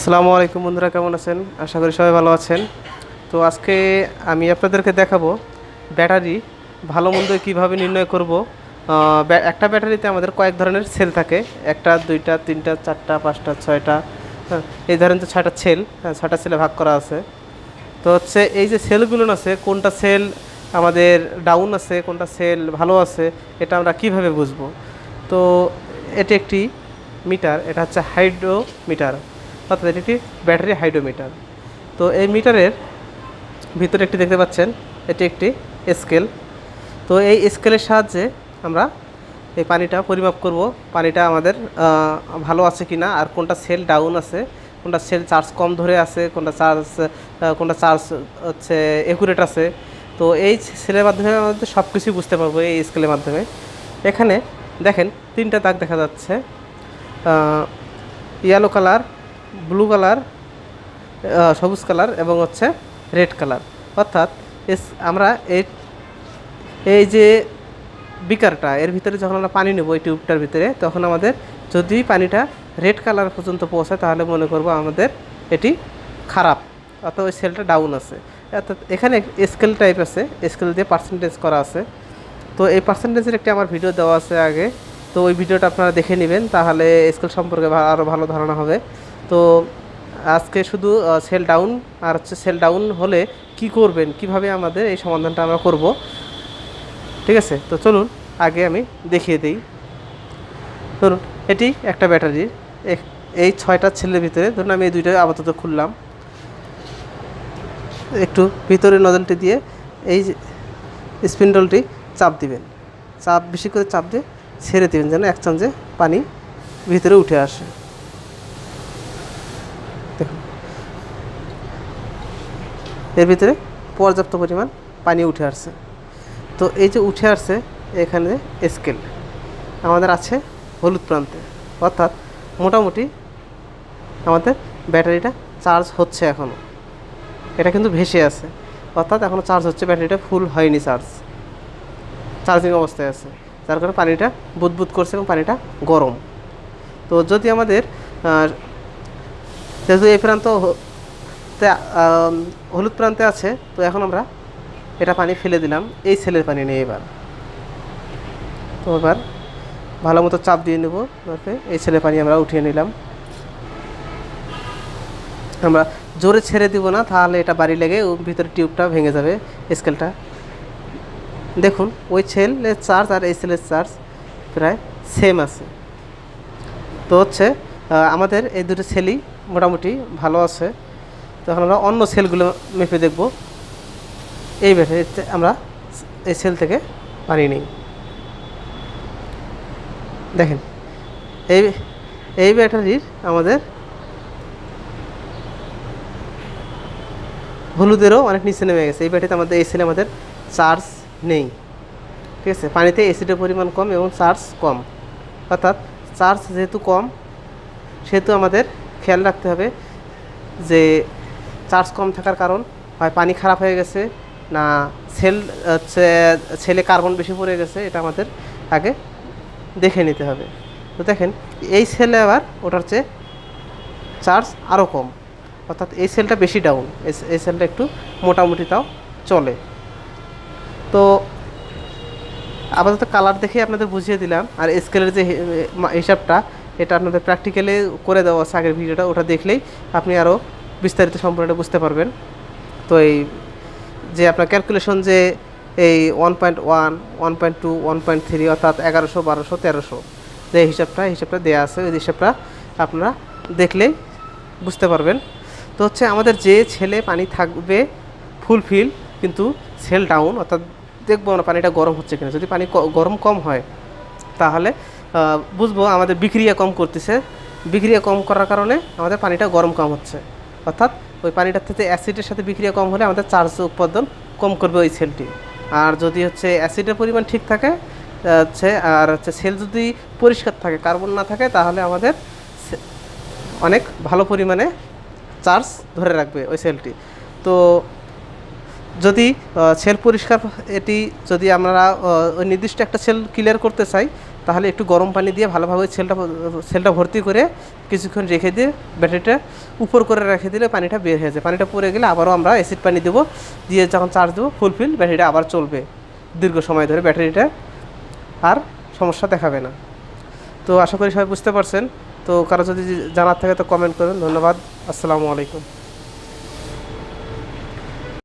আসসালামু আলাইকুম বন্ধুরা কেমন আছেন? আশা করি সবাই ভালো আছেন। তো আজকে আমি আপনাদেরকে দেখাবো ব্যাটারি ভালো মন্দ কীভাবে নির্ণয় করব। একটা ব্যাটারিতে আমাদের কয়েক ধরনের সেল থাকে। একটা দুইটা তিনটা চারটা পাঁচটা ছয়টা হ্যাঁ, এই ধরনের তো ছয়টা সেল হ্যাঁ ছয়টা সেলে ভাগ করা আছে। তো হচ্ছে এই যে সেলগুলো আছে কোনটা সেল আমাদের ডাউন আছে কোনটা সেল ভালো আছে এটা আমরা কীভাবে বুঝব? তো এটি একটি মিটার এটা হচ্ছে হাইড্রোমিটার। অর্থাৎ এটি একটি ব্যাটারি হাইড্রোমিটার। তো এই মিটারের ভিতরে একটি দেখতে পাচ্ছেন, এটি একটি স্কেল। তো এই স্কেলের সাহায্যে আমরা এই পানিটা পরিমাপ করব। পানিটা আমাদের ভালো আছে কি না আর কোনটা সেল ডাউন আছে, কোনটা সেল চার্জ কম ধরে আছে, কোনটা চার্জ কোনটা চার্জ হচ্ছে একুরেট আছে। তো এই সেলের মাধ্যমে আমাদের সব কিছুই বুঝতে পারব এই স্কেলের মাধ্যমে। এখানে দেখেন তিনটা দাগ দেখা যাচ্ছে ইয়েলো কালার ব্লু কালার সবুজ কালার এবং হচ্ছে রেড কালার অর্থাৎ এস, আমরা এই এই যে বিকারটা, এর ভিতরে যখন আমরা পানি নেব এই টিউবটার ভিতরে, তখন আমাদের যদি পানিটা রেড কালার পর্যন্ত পৌঁছায়, তাহলে মনে করব আমাদের এটি খারাপ। অর্থাৎ ওই সেলটা ডাউন আছে। অর্থাৎ এখানে স্কেল টাইপ আছে স্কেল দিয়ে পার্সেন্টেজ করা আছে। তো এই পার্সেন্টেজের একটি আমার ভিডিও দেওয়া আছে আগে। তো ওই ভিডিওটা আপনারা দেখে নেবেন, তাহলে স্কেল সম্পর্কে আরও ভালো ধারণা হবে। তো আজকে শুধু সেল ডাউন আর হচ্ছে সেল ডাউন হলে কি করবেন, কীভাবে আমাদের এই সমাধানটা আমরা করব, ঠিক আছে? তো চলুন, আগে আমি দেখিয়ে দিই। ধরুন, এটি একটা ব্যাটারি এ- এই ছয়টা ছেলের ভিতরে, ধরুন আমি এই দুইটা আপাতত খুললাম। একটু ভিতরে নজলটি দিয়ে এই স্পিন্ডলটি চাপ দিবেন। চাপ, বেশি করে চাপ দিয়ে ছেড়ে দেবেন, যেন এক চামচে পানি ভিতরে উঠে আসে। এর ভিতরে পর্যাপ্ত পরিমাণ পানি উঠে আসছে। তো এই যে উঠে আসছে, এখানে স্কেল আমাদের আছে হলুদ প্রান্তে। অর্থাৎ মোটামুটি আমাদের ব্যাটারিটা চার্জ হচ্ছে এখনও এটা কিন্তু ভেসে আছে অর্থাৎ এখনও চার্জ হচ্ছে, ব্যাটারিটা ফুল হয়নি চার্জ চার্জিং অবস্থায় আছে। যার কারণে পানিটা বুদবুদ করছে এবং পানিটা গরম। তো যদি আমাদের যেহেতু এই প্রান্ত তে, আম, হলুদ প্রান্তে আছে তো এখন আমরা এটা পানি ফেলে দিলাম এই সেলের পানি নিয়ে এবার। তো এবার ভালো মতো চাপ দিয়ে নেব এই ছেলের পানি আমরা উঠিয়ে নিলাম। আমরা জোরে ছেড়ে দিব না তাহলে এটা বাড়ি লেগে ভিতরে টিউবটা ভেঙে যাবে স্কেলটা। দেখুন ওই সেলের চার্জ আর এই সেলের চার্জ প্রায় সেম আছে। তো হচ্ছে আমাদের এই দুটো সেলই মোটামুটি ভালো আছে। তখন আমরা অন্য সেলগুলো মেপে দেখব। এই ব্যাটারিতে আমরা এই সেল থেকে পানি নিই। দেখেন, এই এই ব্যাটারির আমাদের হলুদেরও অনেক নিচে নেমে গেছে। এই ব্যাটারিতে আমাদের এই সেলে আমাদের চার্জ নেই। ঠিক আছে? পানিতে অ্যাসিডের পরিমাণ কম এবং চার্জ কম। অর্থাৎ চার্জ যেহেতু কম, সেহেতু আমাদের খেয়াল রাখতে হবে যে চার্জ কম থাকার কারণ। হয় পানি খারাপ হয়ে গেছে, না সেল, হচ্ছে ছেলে কার্বন বেশি পড়ে গেছে, এটা আমাদের আগে দেখে নিতে হবে। তো দেখেন, এই সেলে আবার ওটার চেয়ে চার্জ আরও কম। অর্থাৎ এই সেলটা বেশি ডাউন এই সেলটা একটু মোটামুটি তাও চলে। তো আপাতত কালার দেখে আপনাদের বুঝিয়ে দিলাম, আর স্কেলের যে হিসাবটা, এটা আপনাদের প্র্যাকটিক্যালি করে দেওয়া আছে আগের ভিডিওটা ওটা দেখলেই আপনি আরও বিস্তারিত সম্পূর্ণটা বুঝতে পারবেন। তো এই যে আপনার ক্যালকুলেশন যে এই one point one one point two one point three অর্থাৎ এগারোশো, বারোশো, তেরোশো, যে হিসাবটা হিসাবটা দেওয়া আছে, ওই হিসাবটা আপনারা দেখলেই বুঝতে পারবেন। তো হচ্ছে আমাদের যে ছেলে পানি থাকবে ফুল ফিল কিন্তু সেল ডাউন অর্থাৎ দেখব আমরা পানিটা গরম হচ্ছে কিনা। যদি পানি গরম কম হয়, তাহলে বুঝব আমাদের বিক্রিয়া কম করতেছে। বিক্রিয়া কম করার কারণে আমাদের পানিটা গরম কম হচ্ছে। অর্থাৎ ওই পানিটার থেকে অ্যাসিডের সাথে বিক্রিয়া কম হলে আমাদের চার্জ উৎপাদন কম করবে ওই সেলটি। আর যদি হচ্ছে অ্যাসিডের পরিমাণ ঠিক থাকে হচ্ছে, আর হচ্ছে সেল যদি পরিষ্কার থাকে, কার্বন না থাকে, তাহলে আমাদের অনেক ভালো পরিমাণে চার্জ ধরে রাখবে ওই সেলটি। তো যদি সেল পরিষ্কার, এটি যদি আমরা ওই নির্দিষ্ট একটা সেল ক্লিয়ার করতে চাই তাহলে একটু গরম পানি দিয়ে ভালোভাবে সেলটা সেলটা ভর্তি করে কিছুক্ষণ রেখে দিয়ে ব্যাটারিটা উপর করে রেখে দিলে পানিটা বের হয়ে যায়। পানিটা পড়ে গেলে আবারও আমরা অ্যাসিড পানি দেবো, দিয়ে যখন চার্জ দেবো ফুলফিল ব্যাটারিটা আবার চলবে দীর্ঘ সময় ধরে ব্যাটারিটা আর সমস্যা দেখাবে না। তো আশা করি সবাই বুঝতে পারছেন। তো কারও যদি জানার থাকে তো কমেন্ট করুন। ধন্যবাদ। আসসালামু আলাইকুম।